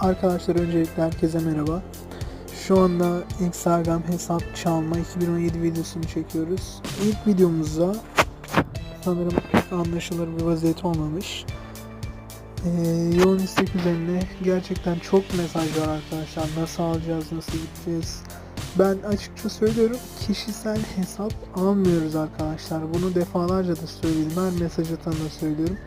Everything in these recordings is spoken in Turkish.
Arkadaşlar öncelikle herkese merhaba. Şu anda Instagram hesap çalma 2017 videosunu çekiyoruz. İlk videomuzda sanırım pek anlaşılır bir vaziyet olmamış. Ee, yoğun istek üzerine gerçekten çok mesaj var arkadaşlar. Nasıl alacağız, nasıl gideceğiz? Ben açıkça söylüyorum kişisel hesap almıyoruz arkadaşlar. Bunu defalarca da söyledim. Her mesaj atanda söylüyorum.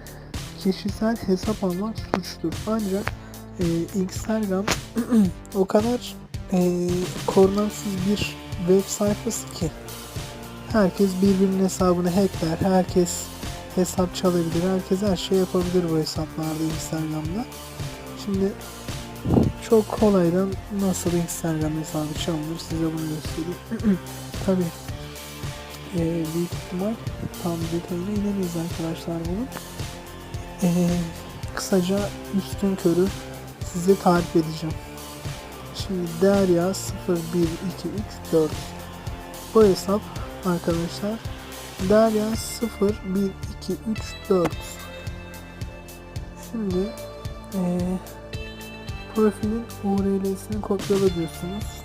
Kişisel hesap almak suçtur. Ancak e, Instagram o kadar e, korunansız bir web sayfası ki herkes birbirinin hesabını hackler, herkes hesap çalabilir, herkes her şey yapabilir bu hesaplarda Instagram'da. Şimdi çok kolaydan nasıl Instagram hesabı çalınır size bunu göstereyim. Tabi büyük ihtimal tam detayına inemeyiz arkadaşlar bunun. Ee, kısaca üstün körü size tarif edeceğim. Şimdi Derya 01234 bu hesap arkadaşlar Derya 01234 Şimdi ee, profilin URL'sini kopyala diyorsunuz.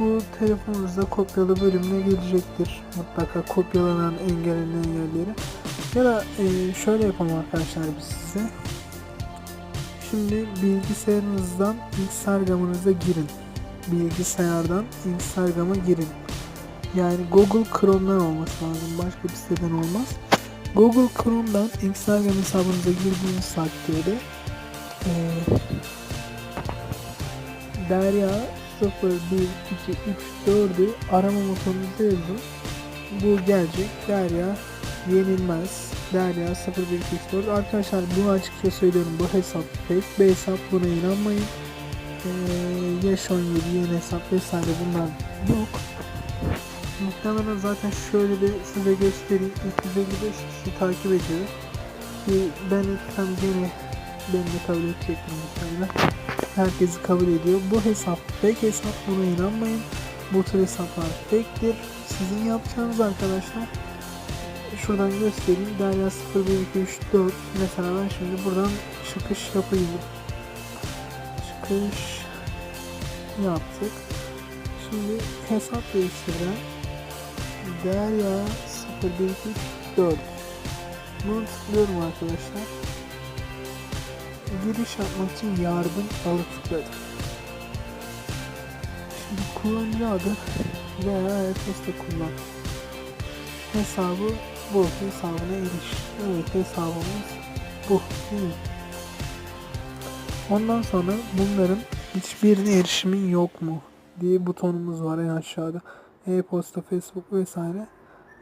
Bu telefonunuzda kopyala bölümüne gelecektir. Mutlaka kopyalanan engellenen yerleri. Ya da e, şöyle yapalım arkadaşlar biz size. Şimdi bilgisayarınızdan Instagram'ınıza girin. Bilgisayardan Instagram'a girin. Yani Google Chrome'dan olması lazım. Başka bir siteden olmaz. Google Chrome'dan Instagram hesabınıza girdiğiniz takdirde e, Derya 01234'ü arama motorunuza yazın. Bu gelecek. Derya yenilmez. Derya 0144 Arkadaşlar bunu açıkça söylüyorum. Bu hesap fake. Bu hesap buna inanmayın. Ee, Yaş 17 yeni hesap vesaire bunlar yok. Muhtemelen zaten şöyle de size göstereyim. 355 kişi takip ediyor. Ki ben etsem gene beni de kabul edecektir muhtemelen. Herkesi kabul ediyor. Bu hesap fake hesap. Buna inanmayın. Bu tür hesaplar fake'tir. Sizin yapacağınız arkadaşlar şuradan göstereyim. Derya 01234 mesela ben şimdi buradan çıkış yapayım. Çıkış yaptık. Şimdi hesap değiştiren Derya 01234 Bunu tıklıyorum arkadaşlar. Giriş yapmak için yardım alı tıkladım. Şimdi kullanıcı adı veya e-posta kullan. Hesabı bu hesabına eriş. Evet hesabımız bu. Değil mi? Ondan sonra bunların hiçbirine erişimin yok mu diye butonumuz var en aşağıda. E-posta, Facebook vesaire.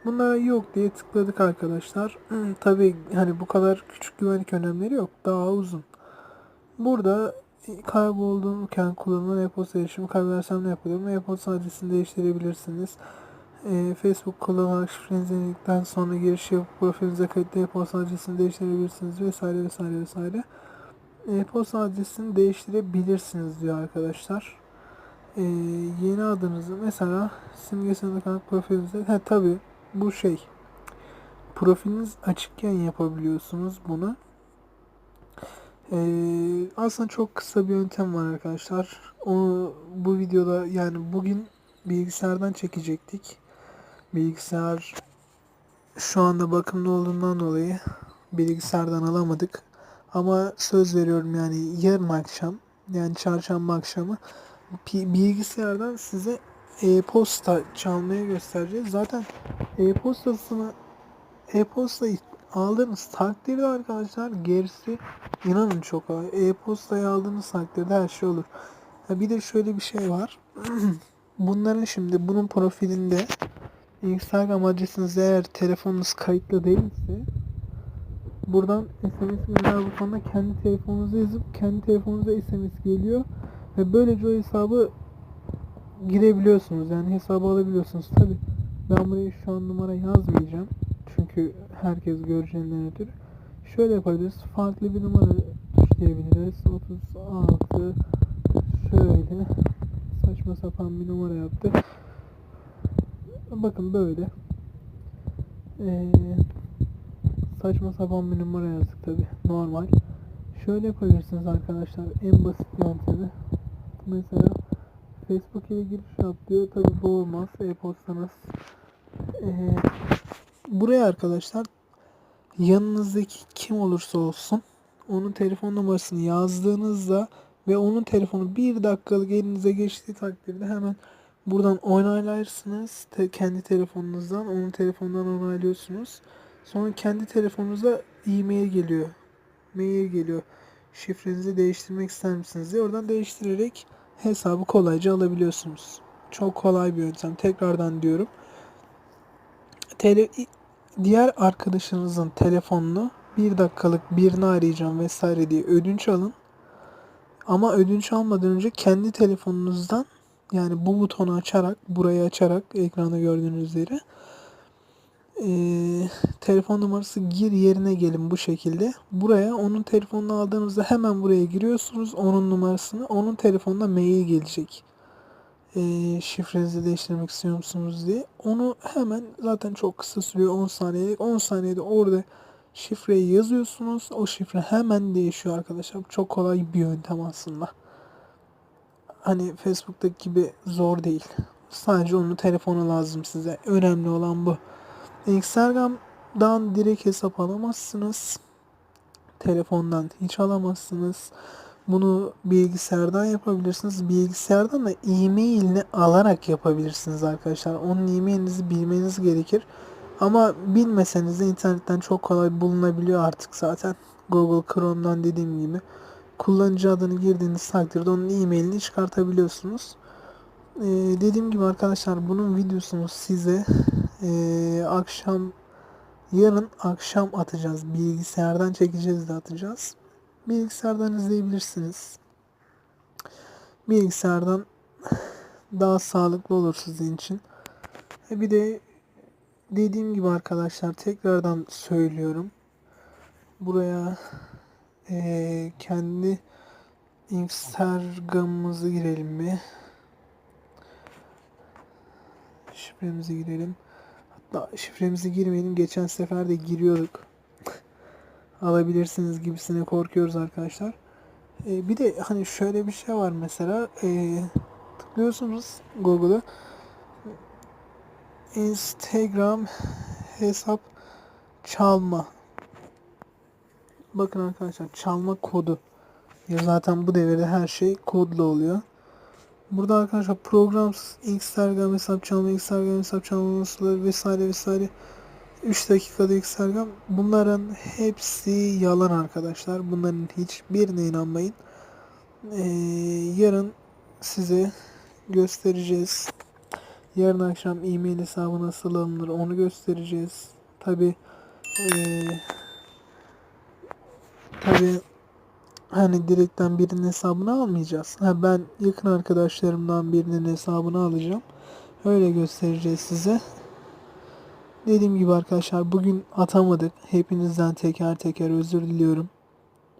Bunlara yok diye tıkladık arkadaşlar. Hmm, Tabi hani bu kadar küçük güvenlik önlemleri yok. Daha uzun. Burada kaybolduğumken kullanılan e-posta erişimi kaybedersem ne yapıyorum? E-posta adresini değiştirebilirsiniz. E, Facebook kullanarak şifrenizi denedikten sonra giriş yapıp profilinize kayıtlı e-posta adresini değiştirebilirsiniz vesaire vesaire vesaire. E-posta adresini değiştirebilirsiniz diyor arkadaşlar. E, yeni adınızı mesela simgesinde kalan profilinize ha tabi bu şey profiliniz açıkken yapabiliyorsunuz bunu. Ee, aslında çok kısa bir yöntem var arkadaşlar. Onu bu videoda yani bugün bilgisayardan çekecektik. Bilgisayar şu anda bakımda olduğundan dolayı bilgisayardan alamadık. Ama söz veriyorum yani yarın akşam yani çarşamba akşamı bilgisayardan size e-posta çalmaya göstereceğiz. Zaten e-postasını e-postayı aldığınız takdirde arkadaşlar gerisi inanın çok kolay. E-postayı aldığınız takdirde her şey olur. Ha bir de şöyle bir şey var. Bunların şimdi bunun profilinde Instagram adresiniz eğer telefonunuz kayıtlı değilse buradan SMS gönder butonuna kendi telefonunuza yazıp kendi telefonunuza SMS geliyor ve böylece o hesabı girebiliyorsunuz yani hesabı alabiliyorsunuz. Tabi ben buraya şu an numara yazmayacağım. Çünkü herkes göreceğinden ötürü. Şöyle yapabiliriz. Farklı bir numara tuşlayabiliriz. 36 şöyle saçma sapan bir numara yaptı. Bakın böyle. Ee, saçma sapan bir numara yazdık tabi. Normal. Şöyle yapabilirsiniz arkadaşlar. En basit yöntemi. Mesela Facebook ile giriş yap. Tabi bu olmaz. E-postanız. Ee, buraya arkadaşlar yanınızdaki kim olursa olsun onun telefon numarasını yazdığınızda ve onun telefonu bir dakikalık elinize geçtiği takdirde hemen buradan onaylarsınız. Te- kendi telefonunuzdan onun telefonundan onaylıyorsunuz. Sonra kendi telefonunuza e-mail geliyor. Mail geliyor. Şifrenizi değiştirmek ister misiniz diye oradan değiştirerek hesabı kolayca alabiliyorsunuz. Çok kolay bir yöntem. Tekrardan diyorum. Tele diğer arkadaşınızın telefonunu bir dakikalık birini arayacağım vesaire diye ödünç alın. Ama ödünç almadan önce kendi telefonunuzdan yani bu butonu açarak, burayı açarak ekranda gördüğünüz yere eee, telefon numarası gir yerine gelin bu şekilde. Buraya onun telefonunu aldığınızda hemen buraya giriyorsunuz onun numarasını. Onun telefonuna mail gelecek. Eee şifrenizi değiştirmek istiyor musunuz diye. Onu hemen zaten çok kısa sürüyor 10 saniyelik. 10 saniyede orada şifreyi yazıyorsunuz. O şifre hemen değişiyor arkadaşlar. Çok kolay bir yöntem aslında. Hani Facebook'taki gibi zor değil. Sadece onun telefonu lazım size. Önemli olan bu. Instagram'dan direkt hesap alamazsınız. Telefondan hiç alamazsınız. Bunu bilgisayardan yapabilirsiniz. Bilgisayardan da e-mailini alarak yapabilirsiniz arkadaşlar. Onun e-mailinizi bilmeniz gerekir. Ama bilmeseniz de internetten çok kolay bulunabiliyor artık zaten. Google Chrome'dan dediğim gibi. Kullanıcı adını girdiğiniz takdirde onun e-mailini çıkartabiliyorsunuz. Ee, dediğim gibi arkadaşlar bunun videosunu size ee, akşam yarın akşam atacağız. Bilgisayardan çekeceğiz de atacağız. Bilgisayardan izleyebilirsiniz. Bilgisayardan daha sağlıklı olur sizin için. E bir de dediğim gibi arkadaşlar tekrardan söylüyorum. Buraya eee, kendi Instagram'ımızı girelim bir. Şifremizi girelim. Hatta şifremizi girmeyelim. Geçen sefer de giriyorduk. Alabilirsiniz gibisine korkuyoruz arkadaşlar. Ee, bir de hani şöyle bir şey var mesela. Ee, tıklıyorsunuz Google'a. Instagram hesap çalma. Bakın arkadaşlar çalma kodu. Ya zaten bu devirde her şey kodlu oluyor. Burada arkadaşlar program Instagram hesap çalma, Instagram hesap çalma nasıl vesaire vesaire 3 dakikada Instagram bunların hepsi yalan arkadaşlar. Bunların hiçbirine inanmayın. Ee, yarın size göstereceğiz. Yarın akşam e-mail hesabı nasıl alınır onu göstereceğiz. Tabi tabi hani direkten birinin hesabını almayacağız. Ha, ben yakın arkadaşlarımdan birinin hesabını alacağım. Öyle göstereceğiz size. Dediğim gibi arkadaşlar bugün atamadık. Hepinizden teker teker özür diliyorum.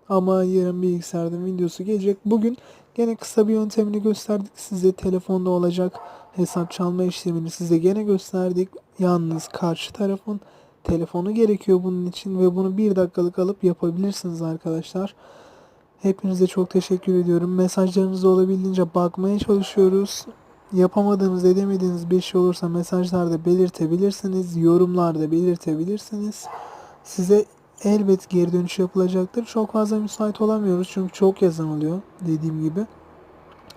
Ama yarın bilgisayardan videosu gelecek. Bugün gene kısa bir yöntemini gösterdik size. Telefonda olacak hesap çalma işlemini size gene gösterdik. Yalnız karşı tarafın telefonu gerekiyor bunun için ve bunu bir dakikalık alıp yapabilirsiniz arkadaşlar. Hepinize çok teşekkür ediyorum. Mesajlarınızı olabildiğince bakmaya çalışıyoruz. Yapamadığınız, edemediğiniz bir şey olursa mesajlarda belirtebilirsiniz. Yorumlarda belirtebilirsiniz. Size elbet geri dönüş yapılacaktır. Çok fazla müsait olamıyoruz çünkü çok yazan oluyor dediğim gibi.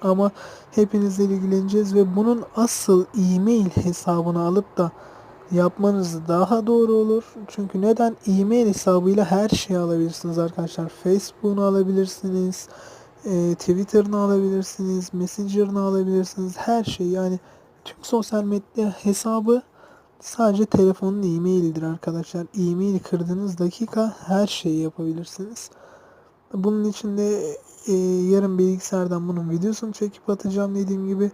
Ama hepinizle ilgileneceğiz ve bunun asıl e-mail hesabını alıp da yapmanız daha doğru olur. Çünkü neden? E-mail hesabıyla her şeyi alabilirsiniz arkadaşlar. Facebook'unu alabilirsiniz. E, Twitter'ını alabilirsiniz. Messenger'ını alabilirsiniz. Her şeyi yani tüm sosyal medya hesabı sadece telefonun e-mailidir arkadaşlar. E-maili kırdığınız dakika her şeyi yapabilirsiniz. Bunun için de e, yarın bilgisayardan bunun videosunu çekip atacağım dediğim gibi.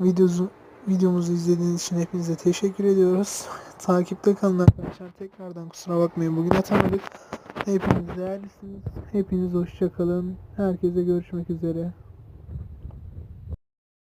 Videosu, videomuzu izlediğiniz için hepinize teşekkür ediyoruz. Takipte kalın arkadaşlar. Tekrardan kusura bakmayın bugün atamadık. Hepiniz değerlisiniz. Hepiniz hoşça kalın. Herkese görüşmek üzere.